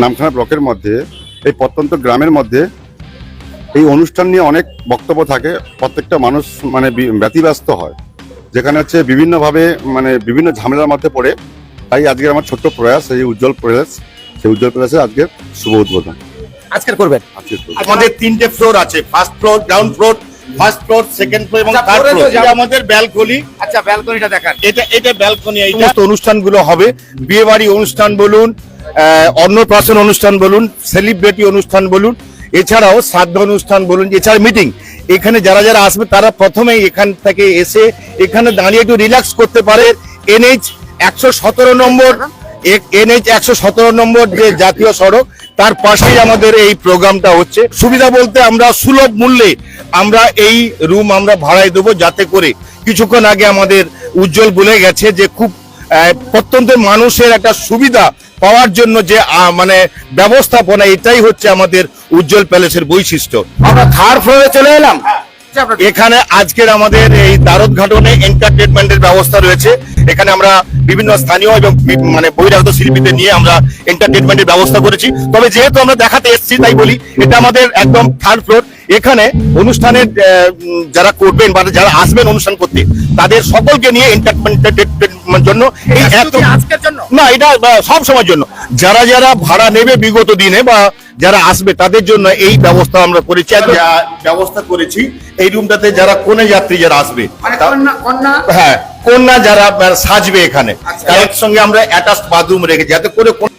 নামখানা ব্লকের মধ্যে এই প্রত্যন্ত গ্রামের মধ্যে এই অনুষ্ঠান নিয়ে অনেক বক্তব্য থাকে। প্রত্যেকটা মানুষ মানে ব্যতিব্যস্ত হয়। যেখানে হচ্ছে বিভিন্নভাবে মানে বিভিন্ন ঝামেলার মধ্যে পড়ে। তাই আজকে আমার ছোট্ট প্রয়াস এই উজ্জ্বল প্রয়াস। সেই উজ্জ্বল প্রয়াসের আজকে শুভ উদ্বোধন। আজকের করবেন? আমাদের তিনটে ফ্লোর আছে। First floor ground floor first floor second floor এবং আচ্ছা, থার্ড ফ্লোর এটা আমাদের ব্যালকনি আচ্ছা ব্যালকনিটা দেখান। এটা এটা ব্যালকনি এই সমস্ত অনুষ্ঠানগুলো হবে। বিয়ে বাড়ি অনুষ্ঠান বলুন অন্নপ্রাশন অনুষ্ঠান বলুন সেলিব্রিটি অনুষ্ঠান বলুন, এছাড়াও শ্রাদ্ধ অনুষ্ঠান বলুন, এছাড়া মিটিং এখানে যারা যারা আসবে, তারা প্রথমেই এখান থেকে এসে এখানে দাঁড়িয়ে একটু রিল্যাক্স করতে পারে। এনএইচ একশো সতেরো নম্বর এনএইচ একশো সতেরো নম্বর যে জাতীয় সড়ক, তার পাশেই আমাদের এই প্রোগ্রামটা হচ্ছে। সুবিধা বলতে আমরা সুলভ মূল্যে আমরা এই রুম আমরা ভাড়ায় দেবো যাতে করে কিছুক্ষণ আগে আমাদের উজ্জ্বল বলে গেছে যে খুব প্রত্যন্ত মানুষের একটা সুবিধা পাওয়ার জন্য যে মানে ব্যবস্থাপনা এটাই হচ্ছে আমাদের উজ্জ্বল প্যালেসের বৈশিষ্ট্য। আমরা থার্ড ফ্লোরে চলে এলাম। আচ্ছা, এখানে আজকের আমাদের এই দ্বারোদ্ঘাটনে এন্টারটেনমেন্টের ব্যবস্থা রয়েছে। এখানে আমরা বিভিন্ন স্থানীয় এবং মানে বহিরাগত শিল্পীদের নিয়ে আমরা এন্টারটেনমেন্টের ব্যবস্থা করেছি। তবে যেহেতু আমরা দেখাতে এসেছি তাই বলি এটা আমাদের একদম থার্ড ফ্লোর এখানে অনুষ্ঠানের যারা করবেন বা যারা আসবেন অনুষ্ঠান করতে তাদের সকলকে নিয়ে এন্টারটেনমেন্টের জন্য এই এত আজকের জন্য? না এটা সব সময়ের জন্য। যারা যারা ভাড়া নেবে বিগত দিনে বা যারা আসবে তাদের জন্য এই ব্যবস্থা আমরা করেছি। ব্যবস্থা করেছি এই রুমটাতে যারা কোনে যাত্রী যারা আসবে মানে হ্যাঁ কন্যা যারা সাজবে এখানে তাদের তার সঙ্গে আমরা অ্যাটাচ বাথরুম রেখে যাতে করে কোন-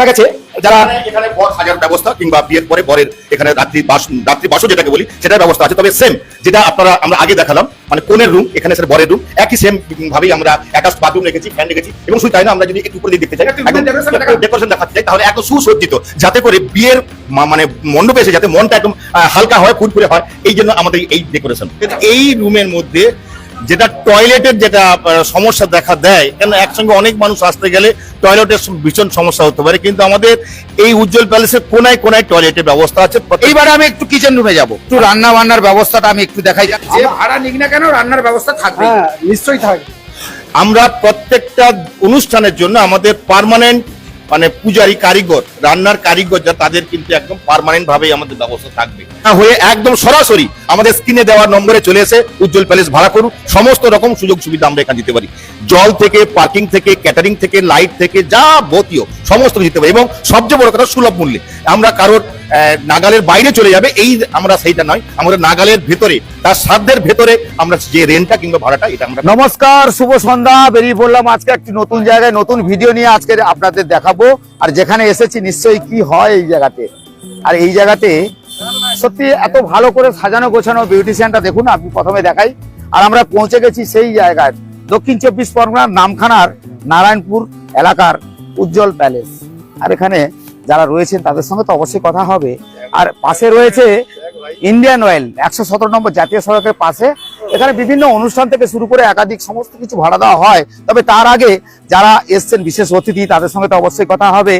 দেখা গেছে যারা এখানে- বর সাজার ব্যবস্থা কিংবা বিয়ের পরে বরের এখানে রাত্রি বাস রাত্রি বাসও যেটাকে বলি সেটার ব্যবস্থা আছে তবে সেম যেটা আপনারা আমরা আগে দেখালাম মানে কোনের রুম এখানে সেটা বরের রুম একই সেম ভাবেই আমরা অ্যাটাচ বাথরুম রেখেছি ফ্যান রেখেছি এবং শুধু তাই না আমরা যদি একটু উপরে দিকে দেখতে চাই। ডেকোরেশন দেখাতে চাই তাহলে এত সুসজ্জিত যাতে করে বিয়ের মানে মণ্ডপে এসে যাতে মনটা একদম হালকা হয় ফুরফুরে হয় এই জন্য আমাদের এই ডেকোরেশন এই রুমের মধ্যে যেটা টয়লেটের যেটা সমস্যা দেখা দেয় কেন একসঙ্গে অনেক মানুষ আসতে গেলে টয়লেটের ভীষণ সমস্যা হতে পারে। কিন্তু আমাদের এই উজ্জ্বল প্যালেসের কোনায় কোনায় টয়লেটের ব্যবস্থা আছে। এইবারে আমি একটু কিচেন রুমে যাব। একটু রান্না বান্নার ব্যবস্থাটা আমি একটু দেখাই যে ভাড়া নিক না কেন রান্নার ব্যবস্থা থাকবে। হ্যাঁ নিশ্চয়ই থাকবে। আমরা প্রত্যেকটা অনুষ্ঠানের জন্য আমাদের পার্মানেন্ট মানে পূজারি কারিগর, রান্নার কারিগর যা তাদের কিন্তু একদম পার্মানেন্ট ভাবেই আমাদের ব্যবস্থা থাকবে। হয়ে একদম সরাসরি আমাদের স্ক্রিনে দেওয়ার নম্বরে চলে এসে উজ্জ্বল প্যালেস ভাড়া করুন, সমস্ত রকম সুযোগ সুবিধা আমরা এখানে দিতে পারি। জল থেকে পার্কিং থেকে ক্যাটারিং থেকে লাইট থেকে যাবতীয় সমস্ত কিছু দিতে পারি এবং সবচেয়ে বড় কথা সুলভ মূল্যে। আমরা কারোর নাগালের বাইরে চলে যাবে, এই আমরা সেইটা নয়। আমাদের নাগালের ভেতরে, তার সাধ্যের ভেতরে আমরা যে রেন্টটা কিংবা ভাড়াটা, এটা আমরা নমস্কার, শুভ সন্ধ্যা। বেরিয়ে পড়লাম আজকে একটি নতুন জায়গায়, নতুন ভিডিও নিয়ে আজকে আপনাদের দেখাবো। আর যেখানে এসেছি নিশ্চয়ই কি হয় এই জায়গাতে। আর এই জায়গাতে সত্যি এত ভালো করে সাজানো গোছানো বিউটিশিয়ানটা দেখুন আপনি প্রথমে দেখাই। আর আমরা পৌঁছে গেছি সেই জায়গায়। দক্ষিণ চব্বিশ পরগনার নামখানার নারায়ণপুর এলাকার উজ্জ্বল প্যালেস। আর এখানে যারা রয়েছেন তাদের সঙ্গে তো অবশ্যই কথা হবে। আর পাশে রয়েছে ইন্ডিয়ান অয়েল একশো সতেরো নম্বর জাতীয় সড়কের পাশে। এখানে বিভিন্ন অনুষ্ঠান থেকে শুরু করে একাধিক সমস্ত কিছু ভাড়া দেওয়া হয়। তবে তার আগে যারা এসছেন, বিশেষ অতিথি, তাদের সঙ্গে তো অবশ্যই কথা হবে।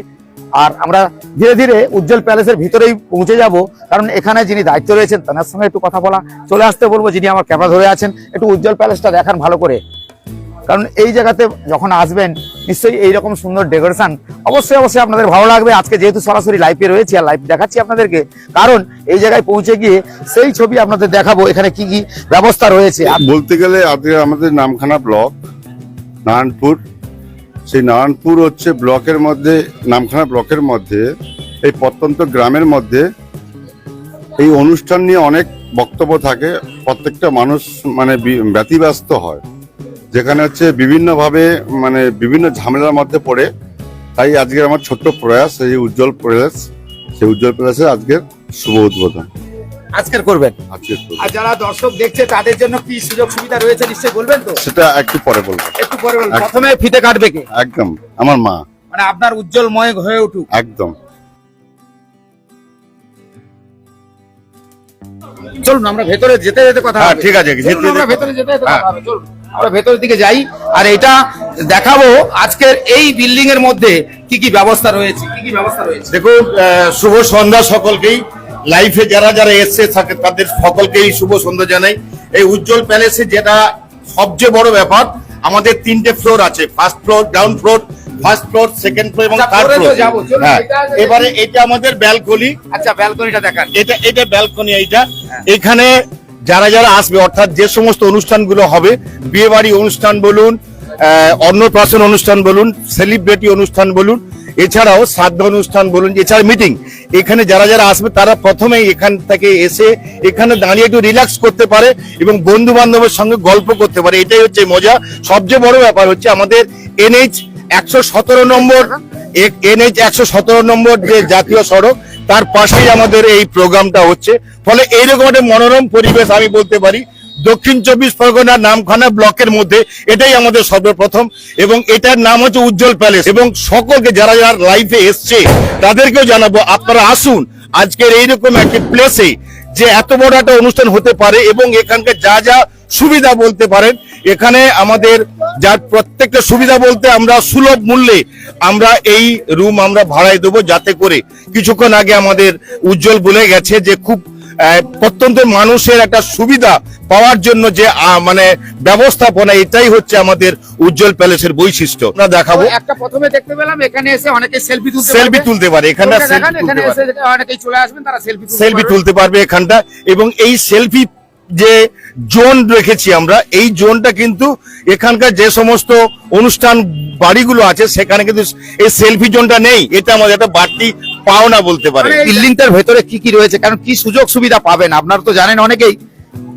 আর আমরা ধীরে ধীরে উজ্জ্বল প্যালেসের ভিতরেই পৌঁছে যাব। কারণ এখানে যিনি দায়িত্ব রয়েছেন, তার সঙ্গে একটু কথা বলা, চলে আসতে বলব। যিনি আমার ক্যামেরা ধরে আছেন, একটু উজ্জ্বল প্যালেসটা দেখান ভালো করে। কারণ এই জায়গাতে যখন আসবেন, নিশ্চয়ই এইরকম সুন্দর ডেকোরেশন অবশ্যই অবশ্যই আপনাদের ভালো লাগবে। আজকে যেহেতু সরাসরি লাইভে রয়েছে আর লাইভ দেখাচ্ছি আপনাদেরকে, কারণ এই জায়গায় পৌঁছে গিয়ে সেই ছবি আপনাদের দেখাবো, এখানে কি কি ব্যবস্থা রয়েছে। বলতে গেলে আমাদের নামখানা ব্লক নারায়ণপুর। সেই নারায়ণপুর হচ্ছে ব্লকের মধ্যে, নামখানা ব্লকের মধ্যে, এই প্রত্যন্ত গ্রামের মধ্যে এই অনুষ্ঠান নিয়ে অনেক বক্তব্য থাকে। প্রত্যেকটা মানুষ মানে ব্যতিব্যস্ত হয়। যেখানে হচ্ছে বিভিন্নভাবে মানে বিভিন্ন ঝামেলার মধ্যে পড়ে। তাই আজকে আমার ছোট্ট প্রয়াস এই উজ্জ্বল প্রয়াস সেই উজ্জ্বল প্রয়াসের আজকের শুভ উদ্বোধন। আজকের করবেন? আর যারা দর্শক দেখছে তাদের জন্য কি সুযোগ সুবিধা রয়েছে নিশ্চয়ই বলবেন তো? সেটা একটু পরে বলব। একটু পরে বলবেন। প্রথমে ফিতে কাটবে কে? একদম আমার মা। মানে আপনার উজ্জ্বলময় হয়ে উঠুক। একদম। চলুন আমরা ভেতরে যেতে যেতে কথা হ্যাঁ, ঠিক আছে, আমরা ভেতরে যেতে যেতে হ্যাঁ। কথা হবে। চলুন। আমরা ভেতরের দিকে যাই আর এটা দেখাবো আজকের এই বিল্ডিং এর মধ্যে কি কি ব্যবস্থা রয়েছে কি কি ব্যবস্থা রয়েছে। দেখুন শুভ সন্ধ্যা সকলকেই। লাইফে যারা যারা এসছে থাকে তাদের সকলকেই শুভ সন্ধ্যা জানাই। এই উজ্জ্বল প্যালেসে যেটা সবচেয়ে বড় ব্যাপার আমাদের তিনটে ফ্লোর আছে। First floor ground floor first floor second floor এবং আচ্ছা, থার্ড ফ্লোর যাব, চলুন, হ্যাঁ এবারে এটা আমাদের ব্যালকনি আচ্ছা ব্যালকনিটা দেখান। এটা এটা ব্যালকনি এইটা। এখানে যারা যারা আসবে, অর্থাৎ যে সমস্ত অনুষ্ঠানগুলো হবে বিয়ে বাড়ি অনুষ্ঠান বলুন অন্নপ্রাশন অনুষ্ঠান বলুন সেলিব্রিটি অনুষ্ঠান বলুন, এছাড়াও শ্রাদ্ধ অনুষ্ঠান বলুন, এছাড়া মিটিং এখানে যারা যারা আসবে, তারা প্রথমে এখান থেকে এসে এখানে দাঁড়িয়ে একটু রিল্যাক্স করতে পারে এবং বন্ধু বান্ধবের সঙ্গে গল্প করতে পারে। এটাই হচ্ছে মজা। সবচেয়ে বড় ব্যাপার হচ্ছে আমাদের এনএইচ একশো সতেরো নম্বর এনএইচ একশো সতেরো নম্বর যে জাতীয় সড়ক তার পাশেই আমাদের এই প্রোগ্রামটা হচ্ছে। ফলে এইরকম একটা মনোরম পরিবেশ আমি বলতে পারি, দক্ষিণ চব্বিশ পরগনার নামখানা ব্লকের মধ্যে এটাই আমাদের সর্বপ্রথম এবং এটার নাম হচ্ছে উজ্জ্বল প্যালেস এবং সকলকে যারা যারা লাইফে এসছে, তাদেরকেও জানাব, আপনারা আসুন, আজকের এইরকম একটি প্লেসে যে এত বড় একটা অনুষ্ঠান হতে পারে এবং এখানকার যা যা সুবিধা বলতে পারেন। এখানে আমাদের যার প্রত্যেকটা সুবিধা বলতে আমরা সুলভ মূল্যে আমরা এই রুম আমরা ভাড়ায় দেবো যাতে করে কিছুক্ষণ আগে আমাদের উজ্জ্বল বলে গেছে যে খুব প্রত্যন্ত মানুষের একটা সুবিধা পাওয়ার জন্য যে মানে ব্যবস্থাপনা এটাই হচ্ছে আমাদের উজ্জ্বল প্যালেসের বৈশিষ্ট্য। আমরা দেখাবো। একটা প্রথমে দেখতে পেলাম এখানে এসে অনেকে সেলফি তুলতে সেলফি তুলতে পারে। এখানে এসে অনেকেই চলে আসবেন তারা সেলফি সেলফি তুলতে পারবে এখানটা। এবং এই সেলফি যে জোন রেখেছি আমরা এই জোনটা কিন্তু এখানকার যে সমস্ত অনুষ্ঠান বাড়িগুলো আছে সেখানে কিন্তু এই সেলফি জোনটা নেই। এটা আমাদের একটা বাড়তি পাওনা বলতে পারে বিল্ডিংটার ভেতরে কি কি রয়েছে? কারণ কি সুযোগ সুবিধা পাবেন? আপনারা তো জানেন অনেকেই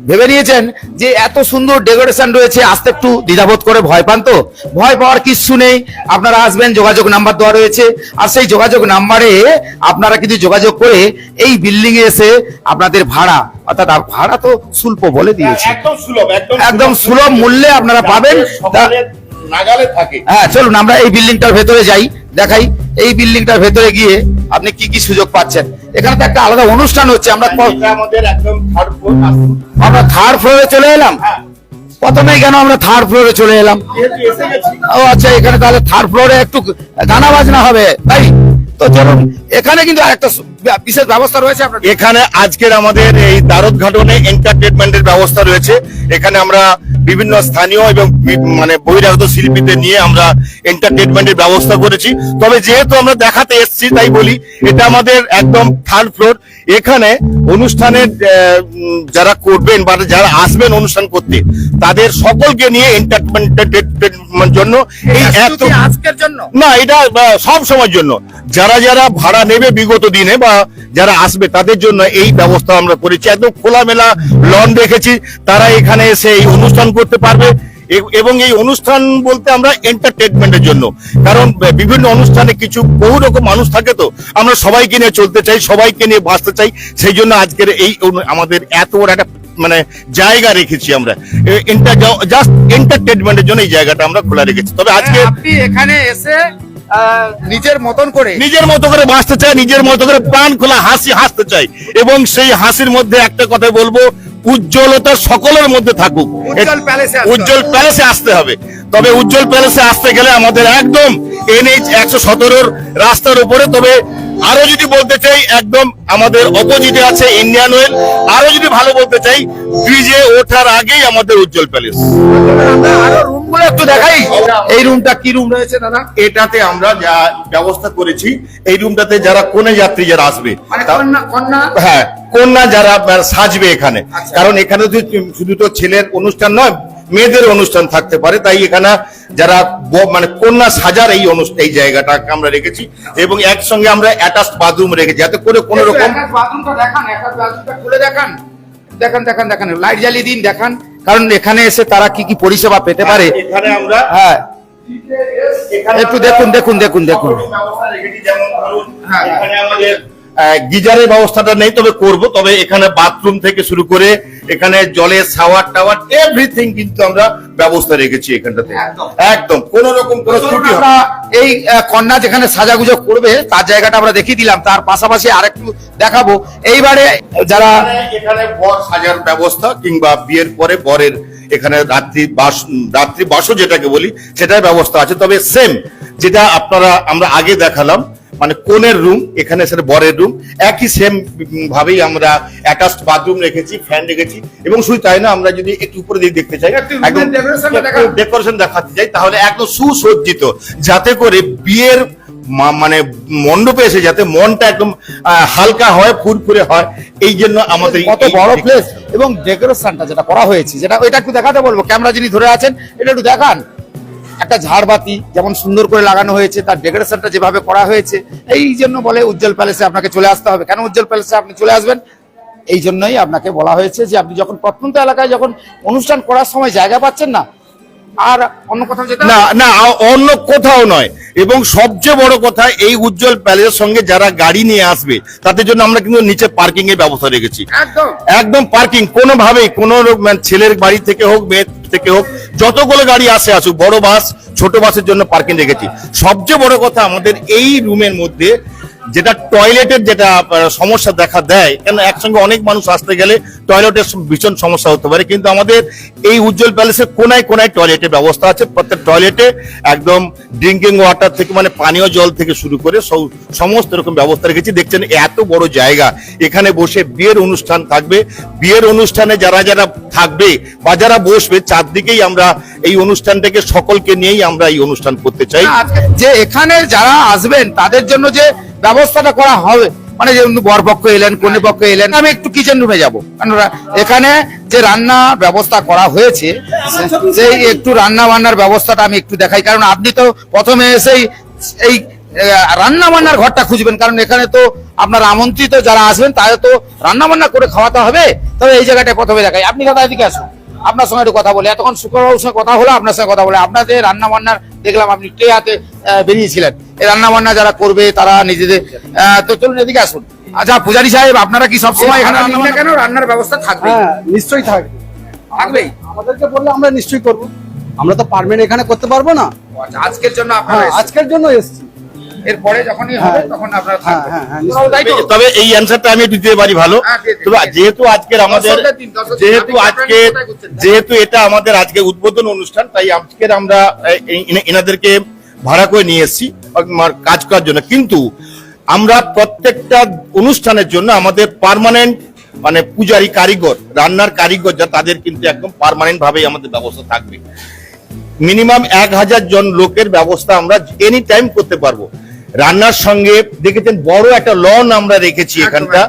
ভেবে নিয়েছেন যে এত সুন্দর ডেকোরেশন রয়েছে আসতে একটু দ্বিধাবোধ করে ভয় পান তো? ভয় পাওয়ার কিচ্ছু নেই আপনারা আসবেন যোগাযোগ নাম্বার দেওয়া রয়েছে। আর সেই যোগাযোগ নাম্বারে আপনারা কিন্তু যোগাযোগ করে এই বিল্ডিং এ এসে আপনাদের ভাড়া অর্থাৎ আর ভাড়া তো শুল্প বলে দিয়েছে। একদম সুলভ একদম একদম সুলভ মূল্যে আপনারা পাবেন। তা- নাগালে থাকে। হ্যাঁ চলুন আমরা এই বিল্ডিংটার ভেতরে যাই দেখাই। এই বিল্ডিংটার ভেতরে গিয়ে আপনি কি কি সুযোগ পাচ্ছেন? এখানে তো একটা আলাদা অনুষ্ঠান হচ্ছে আমরা আমরা থার্ড ফ্লোরে চলে এলাম? হ্যাঁ। প্রথমেই কেন আমরা থার্ড ফ্লোরে চলে এলাম? ও আচ্ছা এখানে তাহলে থার্ড ফ্লোরে একটু গানা বাজনা হবে তাই? তো চলুন এখানে কিন্তু আরেকটা বিশেষ ব্যবস্থা রয়েছে আপনার এখানে আজকের আমাদের এই দারদ ঘাটনে এন্টারটেনমেন্টের ব্যবস্থা রয়েছে। এখানে আমরা বিভিন্ন স্থানীয় এবং মানে বহিরাগত শিল্পীদের নিয়ে আমরা এন্টারটেনমেন্টের ব্যবস্থা করেছি। তবে যেহেতু আমরা দেখাতে এসেছি তাই বলি এটা আমাদের একদম থার্ড ফ্লোর এখানে অনুষ্ঠানের যারা করবেন বা যারা আসবেন অনুষ্ঠান করতে তাদের সকলকে নিয়ে এন্টারটেনমেন্ট জন্য এই আজকের জন্য? না এটা সব সময়ের জন্য। যারা যারা ভাড়া নেবে বিগত দিনে বা যারা আসবে তাদের জন্য এই ব্যবস্থা আমরা করেছি। একদম খোলামেলা লন রেখেছি। তারা এখানে এসে এই অনুষ্ঠান করতে পারবে। এবং এই অনুষ্ঠান বলতে আমরা এন্টারটেনমেন্টের জন্য। কারণ বিভিন্ন অনুষ্ঠানে কিছু বহু রকম মানুষ থাকে তো আমরা সবাইকে নিয়ে চলতে চাই সবাইকে নিয়ে বাঁচতে চাই। সেই জন্য আজকের এই আমাদের এত বড় একটা মানে জায়গা রেখেছি আমরা। জাস্ট এন্টারটেনমেন্টের জন্য এই জায়গাটা আমরা খোলা রেখেছি। তবে আজকে আপনি এখানে এসে নিজের মতন করে নিজের মতো করে বাঁচতে চাই নিজের মতো করে প্রাণ খোলা হাসি হাসতে চাই। এবং সেই হাসির মধ্যে একটা কথা বলব উজ্জ্বলতা সকলের মধ্যে থাকুক। উজ্জ্বল প্যালেসে আসতে হবে। তবে উজ্জ্বল প্যালেসে আসতে গেলে আমাদের একদম এনএইচ একশো সতেরোর রাস্তার উপরে তবে আরও যদি বলতে চাই একদম আমাদের অপোজিটে আছে ইন্ডিয়ান ওয়েল আরও যদি ভালো বলতে চাই ব্রিজে ওঠার আগেই আমাদের উজ্জ্বল প্যালেস রুমগুলো একটু দেখাই। এই রুমটা কি রুম রয়েছে দাদা? এটাতে আমরা যা ব্যবস্থা করেছি এই রুমটাতে যারা কোনে যাত্রী যারা আসবে মানে হ্যাঁ কন্যা যারা সাজবে এখানে। আচ্ছা। কারণ এখানে শুধু তো ছেলের অনুষ্ঠান নয় মেয়েদের অনুষ্ঠান থাকতে পারে। তাই এখানে যারা মানে কন্যা সাজার এই অনুষ্ঠান এই জায়গাটা আমরা রেখেছি এবং একসঙ্গে আমরা অ্যাটাচ বাথরুম রেখেছি যাতে করে কোনো রকম দেখান দেখান। দেখান দেখান লাইট জ্বালিয়ে দিন দেখান। কারণ এখানে এসে তারা কি কি পরিষেবা পেতে পারে? এখানে আমরা হ্যাঁ। একটু দেখুন, দেখুন, দেখুন, দেখুন। হ্যাঁ। গিজারের ব্যবস্থাটা নেই তবে করব। তবে এখানে বাথরুম থেকে শুরু করে এখানে জলের শাওয়ার টাওয়ার এভরিথিং কিন্তু আমরা ব্যবস্থা রেখেছি এখানটাতে। একদম। কোন রকম কোনো ত্রুটি এই কন্যা যেখানে সাজাগুজো করবে তার জায়গাটা আমরা দেখিয়ে দিলাম। তার পাশাপাশি আরেকটু দেখাবো। এইবারে যারা এখানে- এখানে বর সাজার ব্যবস্থা কিংবা বিয়ের পরে বরের এখানে রাত্রি বাস রাত্রি বাসও যেটাকে বলি সেটার ব্যবস্থা আছে। তবে সেম যেটা আপনারা আমরা আগে দেখালাম মানে কোণের রুম এখানে সেটা বরের রুম একই সেম ভাবেই আমরা অ্যাটাচড বাথরুম রেখেছি ফ্যান রেখেছি এবং শুধু তাই না আমরা যদি একটু উপরে দিকে দেখতে চাই। ডেকোরেশন দেখাতে চাই তাহলে একদম সুসজ্জিত যাতে করে বিয়ের মা- মানে মণ্ডপে এসে যাতে মনটা একদম আহ, হালকা হয় ফুরফুরে হয় এই জন্য আমাদের কত বড় প্লেস এবং ডেকোরেশনটা যেটা করা হয়েছে যেটা ওইটা একটু দেখাতে বলব। ক্যামেরা যিনি ধরে আছেন এটা একটু দেখান। একটা ঝাড়বাতি যেমন সুন্দর করে লাগানো হয়েছে, তার ডেকোরেশনটা যেভাবে করা হয়েছে, এই জন্য বলে উজ্জ্বল প্যালেসে আপনাকে চলে আসতে হবে। কেন উজ্জ্বল প্যালেসে আপনি চলে আসবেন? এই জন্যই আপনাকে বলা হয়েছে যে আপনি যখন প্রত্যন্ত এলাকায় যখন অনুষ্ঠান করার সময় জায়গা পাচ্ছেন না আর অন্য কোথাও যেতে না? না অন্য কোথাও নয়। এবং সবচেয়ে বড় কথা এই উজ্জ্বল প্যালেসের সঙ্গে যারা গাড়ি নিয়ে আসবে তাদের জন্য আমরা কিন্তু নিচে পার্কিং এর ব্যবস্থা রেখেছি। একদম। একদম পার্কিং কোনোভাবেই কোনো মানে ছেলের বাড়ি থেকে হোক মেয়ে থেকে হোক যতগুলো গাড়ি আসে আসুক বড় বাস ছোট বাসের জন্য পার্কিং রেখেছি। সবচেয়ে বড় কথা আমাদের এই রুমের মধ্যে যেটা টয়লেটের যেটা সমস্যা দেখা দেয়, কেন একসঙ্গে অনেক মানুষ আসতে গেলে টয়লেটের ভীষণ সমস্যা হতে পারে। কিন্তু আমাদের এই উজ্জ্বল প্যালেসের কোনায় কোনায় টয়লেটের ব্যবস্থা আছে। প্রত্যেক টয়লেটে একদম ড্রিঙ্কিং ওয়াটার থেকে মানে পানীয় জল থেকে শুরু করে সমস্ত রকম ব্যবস্থা রেখেছি। দেখছেন, এত বড় জায়গা। এখানে বসে বিয়ের অনুষ্ঠান থাকবে। বিয়ের অনুষ্ঠানে যারা যারা থাকবে বা যারা বসবে, চারদিকেই আমরা এই অনুষ্ঠানটাকে সকলকে নিয়েই আমরা এই অনুষ্ঠান করতে চাই। যে এখানে যারা আসবেন, তাদের জন্য যে ব্যবস্থাটা করা হবে। মানে যেমন বরপক্ষ এলেন কনে পক্ষ এলেন, আমি একটু কিচেন রুমে যাব। এখানে যে রান্না ব্যবস্থা করা হয়েছে, সেই একটু রান্না বান্নার ব্যবস্থাটা আমি একটু দেখাই। কারণ আপনি তো প্রথমে এসেই এই রান্না বান্নার ঘরটা খুঁজবেন। কারণ এখানে তো আপনার আমন্ত্রিত যারা আসবেন তাদের তো রান্না বান্না করে খাওয়াতে হবে। তবে এই জায়গাটা প্রথমে দেখাই। আপনি দাদা এদিকে আসুন। আপনার সঙ্গে একটু কথা বলে। এতক্ষণ শুক্রবাবুর সঙ্গে কথা হলো আপনার সঙ্গে কথা বলে। আপনাদের রান্না বান্নার দেখলাম আপনি ট্রে হাতে বেরিয়েছিলেন? এই রান্না বান্না যারা করবে তারা নিজেদের আহ, তো চলুন এদিকে আসুন। আচ্ছা পূজারি সাহেব আপনারা কি সবসময় এখানে কেন? রান্নার ব্যবস্থা থাকবে। হ্যাঁ নিশ্চয়ই থাকবে। থাকবেই। আমাদেরকে বললে আমরা নিশ্চয়ই করব। আমরা তো পারমেন্ট এখানে করতে পারব না। আচ্ছা, আজকের জন্য আপনারা হ্যাঁ আজকের জন্য এসেছি। এরপরে যখনই হবে হ্যাঁ। তখন আপনারা হ্যাঁ, থাকবেন হ্যাঁ? তবে এই অ্যান্সারটা আমি দিতে পারি ভালো। যেহেতু আজকের আমাদের যেহেতু আজকে যেহেতু এটা আমাদের আজকে উদ্বোধন অনুষ্ঠান তাই আজকের আমরা এনাদেরকে ভাড়া করে নিয়ে এসেছি কাজ করার জন্য। কিন্তু আমরা প্রত্যেকটা অনুষ্ঠানের জন্য আমাদের পার্মানেন্ট মানে পূজারি কারিগর রান্নার কারিগর যা তাদের কিন্তু একদম পার্মানেন্ট ভাবেই আমাদের ব্যবস্থা থাকবে। মিনিমাম এক হাজার জন লোকের ব্যবস্থা আমরা এনি টাইম করতে পারব। রান্নার সঙ্গে দেখেছেন বড় একটা লন আমরা রেখেছি এখানটা।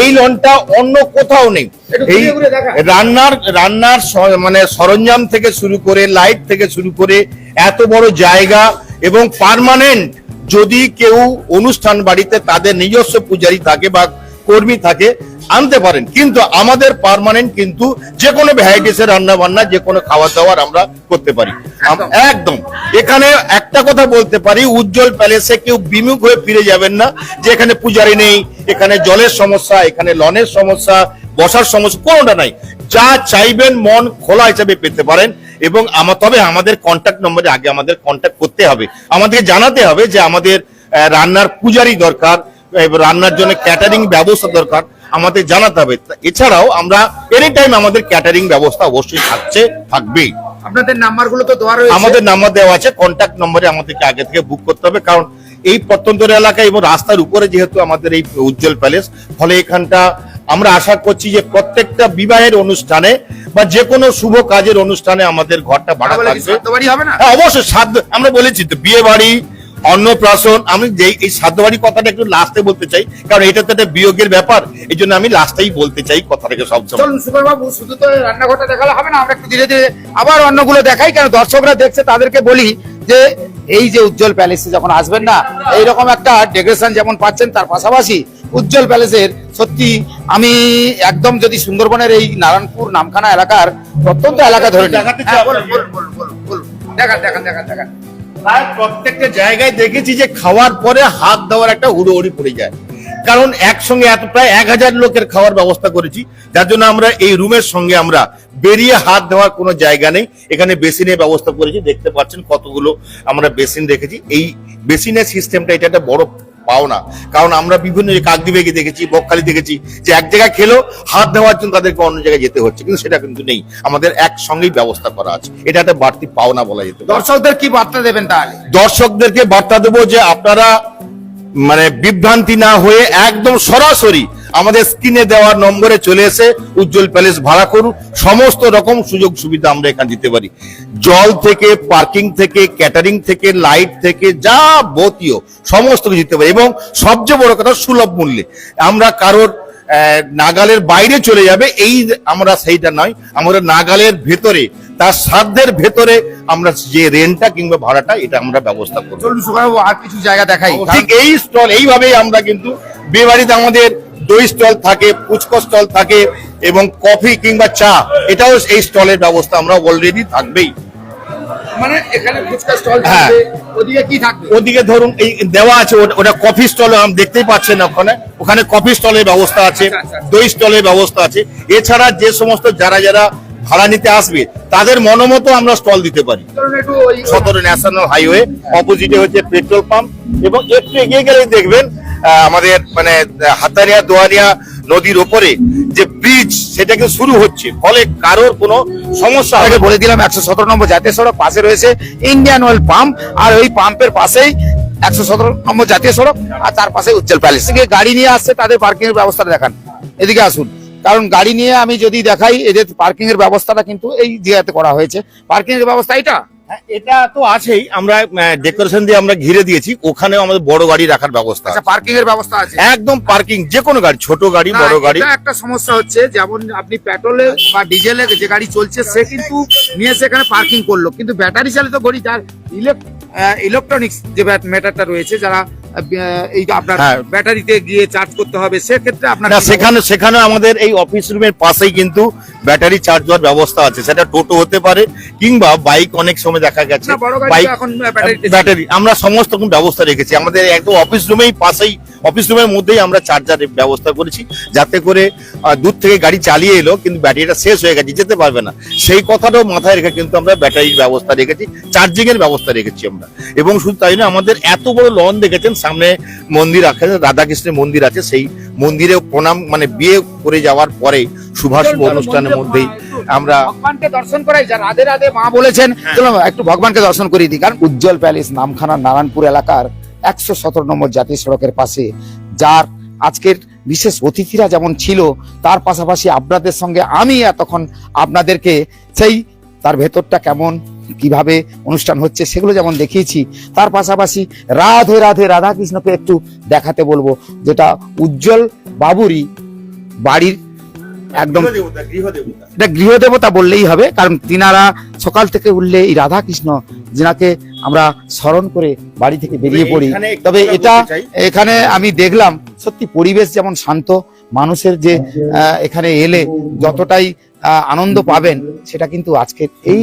এই লনটা অন্য কোথাও নেই এই। রান্নার রান্নার মানে সরঞ্জাম থেকে শুরু করে লাইট থেকে শুরু করে এত বড় জায়গা এবং পারমানেন্ট যদি কেউ অনুষ্ঠান বাড়িতে তাদের নিজস্ব পূজারি থাকে বা কর্মী থাকে আনতে পারেন। কিন্তু আমাদের পার্মানেন্ট কিন্তু যে কোনো ভ্যারাইটিস এর রান্না বান্না যে কোনো খাবার দাবার আমরা করতে পারি। একদম। এখানে একটা কথা বলতে পারি উজ্জ্বল প্যালেসে কেউ বিমুখ হয়ে ফিরে যাবেন না যে এখানে পূজারি নেই এখানে জলের সমস্যা এখানে লনের সমস্যা বসার সমস্যা কোনোটা নাই। যা চাইবেন মন খোলা হিসাবে পেতে পারেন এবং আমার তবে আমাদের কন্ট্যাক্ট নম্বরে আগে আমাদের কন্ট্যাক্ট করতে হবে। আমাদেরকে জানাতে হবে যে আমাদের রান্নার পূজারি দরকার রান্নার জন্য ক্যাটারিং ব্যবস্থা দরকার। আমাদের জানাতে হবে। এছাড়াও আমরা এনি টাইম আমাদের ক্যাটারিং ব্যবস্থা অবশ্যই থাকছে থাকবেই। আপনাদের নাম্বারগুলো তো দেওয়া রয়েছে। আমাদের নাম্বার দেওয়া আছে কন্ট্যাক্ট নম্বরে আমাদেরকে আগে থেকে বুক করতে হবে। কারণ এই প্রত্যন্ত এলাকা এবং রাস্তার উপরে যেহেতু আমাদের এই উজ্জ্বল প্যালেস ফলে এখানটা আমরা আশা করছি যে প্রত্যেকটা বিবাহের অনুষ্ঠানে বা যে কোনো শুভ কাজের অনুষ্ঠানে আমাদের ঘরটা ভাড়া না? হ্যাঁ অবশ্যই সাধ্য আমরা বলেছি তো বিয়ে বাড়ি অন্নপ্রাশন আমি যে এই সাধ্যবাড়ি কথাটা একটু লাস্টে বলতে চাই কারণ এটা তো একটা বিয়োগের ব্যাপার এই জন্য আমি লাস্টেই বলতে চাই কথাটাকে সবসময় চলুন সুপার বাবু শুধু তো রান্নাঘরটা দেখালে হবে না আমরা একটু ধীরে ধীরে আবার অন্যগুলো দেখাই কেন দর্শকরা দেখছে তাদেরকে বলি যে এই যে উজ্জ্বল প্যালেসে যখন আসবেন না এইরকম একটা ডেকোরেশন যেমন পাচ্ছেন তার পাশাপাশি উজ্জ্বল প্যালেসের সত্যি আমি একদম যদি সুন্দরবনের এই নারায়ণপুর নামখানা এলাকার প্রত্যন্ত এলাকা ধরে নিই। হ্যাঁ। দেখান দেখান দেখান দেখান প্রত্যেকটা জায়গায় দেখেছি যে খাওয়ার পরে হাত দেওয়ার একটা পড়ে যায়। কারণ একসঙ্গে এত প্রায় এক হাজার লোকের খাওয়ার ব্যবস্থা করেছি, যার জন্য আমরা এই রুমের সঙ্গে আমরা বেরিয়ে হাত দেওয়ার কোনো জায়গা নেই। এখানে বেসিনের ব্যবস্থা করেছি, দেখতে পাচ্ছেন কতগুলো আমরা বেসিন রেখেছি এই বেসিনের সিস্টেমটা এটা একটা বড় পাওনা। কারণ আমরা বিভিন্ন যে কাকদিবেগে দেখেছি বকখালি দেখেছি যে এক জায়গায় খেলো হাত দেওয়ার জন্য তাদেরকে অন্য জায়গায় যেতে হচ্ছে। কিন্তু সেটা কিন্তু নেই। আমাদের একসঙ্গেই ব্যবস্থা করা আছে। এটা একটা বাড়তি পাওনা বলা যেতে দর্শকদের কি বার্তা দেবেন তাহলে? দর্শকদেরকে বার্তা দেবো যে আপনারা মানে বিভ্রান্তি না হয়ে একদম সরাসরি আমাদের স্ক্রিনে দেওয়া নম্বরে চলে এসে উজ্জ্বল প্যালেস ভাড়া করুন। সমস্ত রকম সুযোগ সুবিধা আমরা এখানে দিতে পারি। জল থেকে পার্কিং থেকে ক্যাটারিং থেকে লাইট থেকে যাবতীয় সমস্ত কিছু দিতে পারি। এবং সবচেয়ে বড় কথা সুলভ মূল্যে। আমরা কারোর নাগালের বাইরে চলে যাবে এই আমরা সেইটা নয়। আমরা নাগালের ভেতরে তার সাধ্যের ভেতরে আমরা যে রেন্টটা কিংবা ভাড়াটা এটা আমরা ব্যবস্থা করব। আর কিছু জায়গা দেখাই। ঠিক এই স্টল এইভাবেই আমরা কিন্তু বিয়ে বাড়িতে আমাদের দই স্টল থাকে ফুচকা স্টল থাকে এবং কফি কিংবা চা এটাও এই স্টলের ব্যবস্থা আমরা অলরেডি থাকবেই। মানে এখানে ফুচকা স্টল হ্যাঁ। ওদিকে কি থাকবে? ওদিকে ধরুন এই দেওয়া আছে ওটা- কফি স্টল দেখতেই পাচ্ছেন ওখানে। ওখানে কফি স্টলের ব্যবস্থা আছে আচ্ছা, আচ্ছা। দই স্টলের ব্যবস্থা আছে। এছাড়া যে সমস্ত যারা যারা ভাড়া নিতে আসবে তাদের মনোমতো আমরা স্টল দিতে পারি। সদর ন্যাশনাল হাইওয়ে অপোজিটে হচ্ছে পেট্রোল পাম্প এবং একটু এগিয়ে গেলেই দেখবেন আমাদের মানে হাতারিয়া, দোয়ারিয়া নদীর ওপরে যে ব্রিজ সেটা কিন্তু শুরু হচ্ছে। ফলে কারোর কোনো সমস্যা আগে বলে দিলাম, একশো সতেরো নম্বর জাতীয় সড়ক পাশে রয়েছে ইন্ডিয়ান অয়েল পাম্প আর ওই পাম্পের পাশেই একশো সতেরো নম্বর জাতীয় সড়ক, আর তার পাশে উজ্জ্বল প্যালেস থেকে গাড়ি নিয়ে আসছে, তাদের পার্কিং এর ব্যবস্থা দেখান। এদিকে আসুন। কারণ গাড়ি নিয়ে আমি যদি দেখাই, এদের পার্কিং এর ব্যবস্থাটা কিন্তু এই জায়গাতে করা হয়েছে। পার্কিং এর ব্যবস্থা এটা? এটা তো আছেই। আমরা ডেকোরেশন দিয়ে আমরা ঘিরে দিয়েছি। ওখানেও আমাদের বড় গাড়ি রাখার ব্যবস্থা আচ্ছা আছে। পার্কিং এর ব্যবস্থা আছে? একদম পার্কিং যে কোনো গাড়ি ছোট গাড়ি বড় গাড়ি। একটা সমস্যা হচ্ছে যেমন আপনি পেট্রোলে বা ডিজেলে যে গাড়ি চলছে সে কিন্তু নিয়ে সেখানে পার্কিং করল। কিন্তু ব্যাটারি চালিত গাড়ি যার ইলেকট্রনিক্স যে ম্যাটারটা রয়েছে যারা এই আপনার হ্যাঁ। ব্যাটারিতে গিয়ে চার্জ করতে হবে সেক্ষেত্রে আপনার সেখানে সেখানে আমাদের এই অফিস রুমের পাশেই কিন্তু ব্যাটারি চার্জ দেওয়ার ব্যবস্থা আছে সেটা টোটো হতে পারে কিংবা বাইক অনেক সময় দেখা গেছে। বাইক ব্যাটারি আমরা সমস্ত রকম ব্যবস্থা রেখেছি। আমাদের একদম অফিস রুমেই পাশেই অফিস রুমের মধ্যেই আমরা চার্জারের ব্যবস্থা করেছি যাতে করে দূর থেকে গাড়ি চালিয়ে এলো কিন্তু ব্যাটারিটা শেষ হয়ে গেছে যেতে পারবে না। সেই কথাটাও মাথায় রেখে কিন্তু আমরা ব্যাটারির ব্যবস্থা রেখেছি চার্জিং এর ব্যবস্থা রেখেছি আমরা। এবং শুধু তাই না আমাদের এত বড় লন দেখেছেন সামনে মন্দির আছে রাধাকৃষ্ণের মন্দির আছে সেই মন্দিরে প্রণাম মানে বিয়ে করে যাওয়ার পরে শুভাশুভ অনুষ্ঠানের মধ্যেই আমরা ভগবানকে দর্শন করাই যা রাধে রাধে মা বলেছেন। একটু ভগবানকে দর্শন করিয়ে দিই কারণ উজ্জ্বল প্যালেস নামখানা নারায়ণপুর এলাকার একশো সতেরো নম্বর জাতীয় সড়কের পাশে যার আজকের বিশেষ অতিথিরা যেমন ছিল তার পাশাপাশি আপনাদের সঙ্গে আমি এতক্ষণ আপনাদেরকে সেই তার ভেতরটা কেমন কীভাবে অনুষ্ঠান হচ্ছে সেগুলো যেমন দেখিয়েছি তার পাশাপাশি রাধে রাধে রাধা কৃষ্ণকে একটু দেখাতে বলব যেটা উজ্জ্বল বাবুরই বাড়ির একদম। গৃহদেবতা গৃহদেবতা। এটা গৃহদেবতা বললেই হবে কারণ তিনারা সকাল থেকে উঠলে এই রাধা কৃষ্ণ যিনাকে আমরা স্মরণ করে বাড়ি থেকে বেরিয়ে পড়ি। তবে এটা এখানে আমি দেখলাম সত্যি পরিবেশ যেমন শান্ত মানুষের যে এখানে এলে যতটাই আনন্দ পাবেন সেটা কিন্তু আজকের এই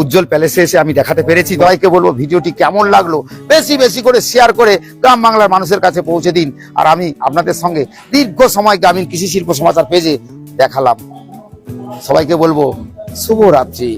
উজ্জ্বল প্যালেসে এসে আমি দেখাতে পেরেছি। দয়কে বলব ভিডিওটি কেমন লাগল বেশি বেশি করে শেয়ার করে গ্রাম বাংলার মানুষের কাছে পৌঁছে দিন। আর আমি আপনাদের সঙ্গে দীর্ঘ সময় গ্রামীণ কৃষি শিল্প সমাচার পেজে দেখালাম। সবাইকে বলব শুভরাত্রি।